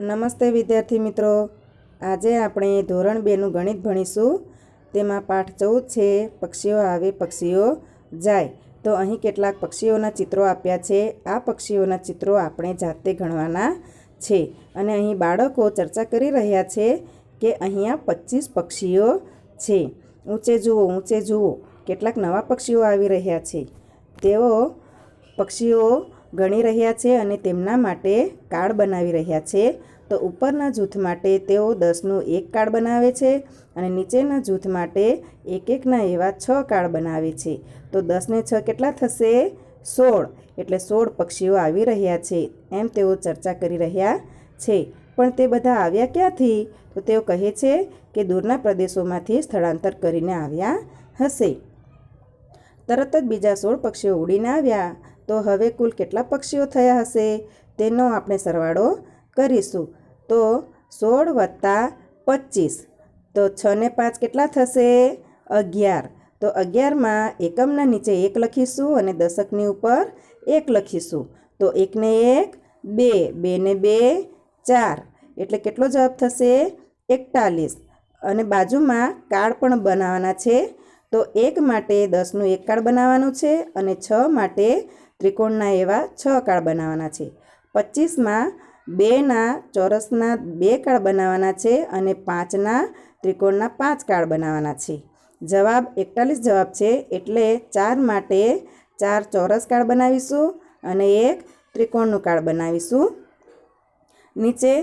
નમસ્તે વિદ્યાર્થી મિત્રો. આજે આપણે ધોરણ બેનું ગણિત ભણીશું. તેમાં પાઠ ચૌદ છે, પક્ષીઓ આવે, પક્ષીઓ જાય. તો અહીં કેટલાક પક્ષીઓના ચિત્રો આપ્યા છે. આ પક્ષીઓના ચિત્રો આપણે જાતે ગણવાના છે. અને અહીં બાળકો ચર્ચા કરી રહ્યા છે કે અહીંયા પચીસ પક્ષીઓ છે. ઊંચે જુઓ ઊંચે જુઓ. કેટલાક નવા પક્ષીઓ આવી રહ્યા છે. તેઓ પક્ષીઓ ગણી રહ્યા છે અને તેમના માટે કાર્ડ બનાવી રહ્યા છે. તો ઉપરના જૂથ માટે તેઓ દસનું એક કાર્ડ બનાવે છે અને નીચેના જૂથ માટે એક એકના એવા છ કાર્ડ બનાવે છે. તો દસને છ કેટલા થશે? સોળ. એટલે સોળ પક્ષીઓ આવી રહ્યા છે એમ તેઓ ચર્ચા કરી રહ્યા છે. પણ તે બધા આવ્યા ક્યાંથી? તો તેઓ કહે છે કે દૂરના પ્રદેશોમાંથી સ્થળાંતર કરીને આવ્યા હશે. તરત જ બીજા સોળ પક્ષીઓ ઉડીને આવ્યા. તો હવે કુલ કેટલા પક્ષીઓ થયા હશે? તેનો આપણે સરવાળો કરીશું. તો સોળ વત્તા પચીસ. તો છ ને પાંચ કેટલા થશે? અગિયાર. તો અગિયારમાં એકમના નીચે એક લખીશું અને દશકની ઉપર એક લખીશું. તો એકને એક, બે. બે ને બે, ચાર. એટલે કેટલો જવાબ થશે? એકતાલીસ. અને બાજુમાં કાર્ડ પણ બનાવવાના છે. તો એક માટે દસનું એક કાર્ડ બનાવવાનું છે અને છ માટે ત્રિકોણના એવા છ કાર્ડ બનાવવાના છે. પચીસમાં બેના ચોરસના બે કાર્ડ બનાવવાના છે અને પાંચના ત્રિકોણના પાંચ કાર્ડ બનાવવાના છે. જવાબ એકતાલીસ જવાબ છે. એટલે ચાર માટે ચાર ચોરસ કાર્ડ બનાવીશું અને એક ત્રિકોણનું કાર્ડ બનાવીશું. નીચે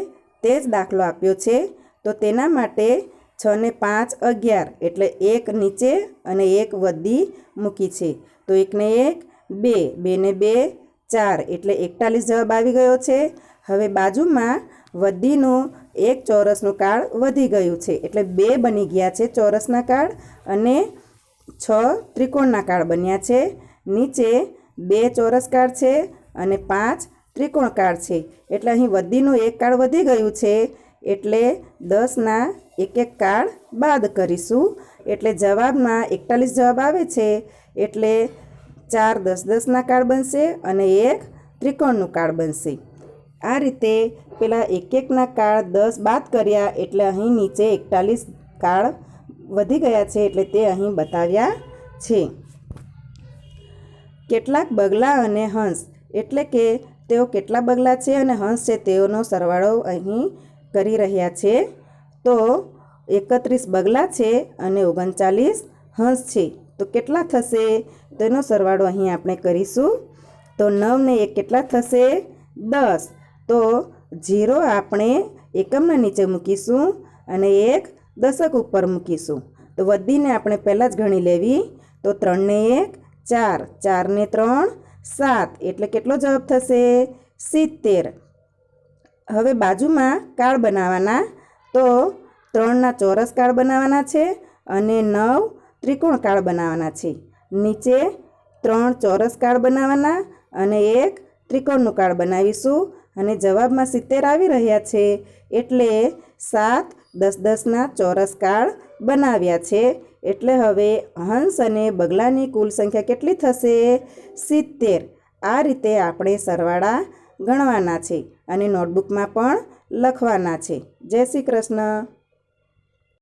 તે જ દાખલો આપ્યો છે. તો તેના માટે છ ને પાંચ અગિયાર એટલે એક નીચે અને એક વધી મૂકી છે. તો એકને એક બે બેને બે, ચાર. એટલે એકતાલીસ જવાબ આવી ગયો છે. હવે બાજુમાં વધીનું એક ચોરસનું કાર્ડ વધી ગયું છે. એટલે બે બની ગયા છે ચોરસના કાર્ડ અને છ ત્રિકોણના કાર્ડ બન્યા છે. નીચે બે ચોરસ કાર્ડ છે અને પાંચ ત્રિકોણ કાર્ડ છે. એટલે અહીં વધીનું એક કાર્ડ વધી ગયું છે. એટલે દસના એક એક કાર્ડ બાદ કરીશું. એટલે જવાબમાં એકતાલીસ જવાબ આવે છે. એટલે ચાર દસ દસના કાર્ડ બનશે અને એક ત્રિકોણનું કાર્ડ બનશે. આ રીતે પેલા એક એકના કાર્ડ દસ બાદ કર્યા એટલે અહીં નીચે એકતાલીસ કાર્ડ વધી ગયા છે એટલે તે અહીં બતાવ્યા છે. કેટલાક બગલા અને હંસ, એટલે કે તેઓ કેટલા બગલા છે અને હંસ છે તેઓનો સરવાળો અહીં કરી રહ્યા છે. તો એકત્રીસ બગલા છે અને ઓગણચાલીસ હંસ છે. તો કેટલા થશે? તેનો સરવાળો અહીં આપણે કરીશું. તો નવ ને એક કેટલા થશે? દસ. તો ઝીરો આપણે એકમના નીચે મૂકીશું અને એક દશક ઉપર મૂકીશું. તો વધીને આપણે પહેલાં જ ગણી લેવી. તો ત્રણને એક, ચાર. ચારને ત્રણ, સાત. એટલે કેટલો જવાબ થશે? સિત્તેર. હવે બાજુમાં કાર્ડ બનાવવાના. તો ત્રણના ચોરસ કાર્ડ બનાવવાના છે અને નવ ત્રિકોણ કાર્ડ બનાવવાના છે. નીચે ત્રણ ચોરસ કાર્ડ બનાવવાના અને એક ત્રિકોણનું કાર્ડ બનાવીશું. અને જવાબમાં સિત્તેર આવી રહ્યા છે. એટલે સાત દસ દસના ચોરસ કાર્ડ બનાવ્યા છે. એટલે હવે હંસ અને બગલાની કુલ સંખ્યા કેટલી થશે? સિત્તેર. આ રીતે આપણે સરવાળા ગણવાના છે અને નોટબુકમાં પણ લખવાના છે. જય શ્રી કૃષ્ણ.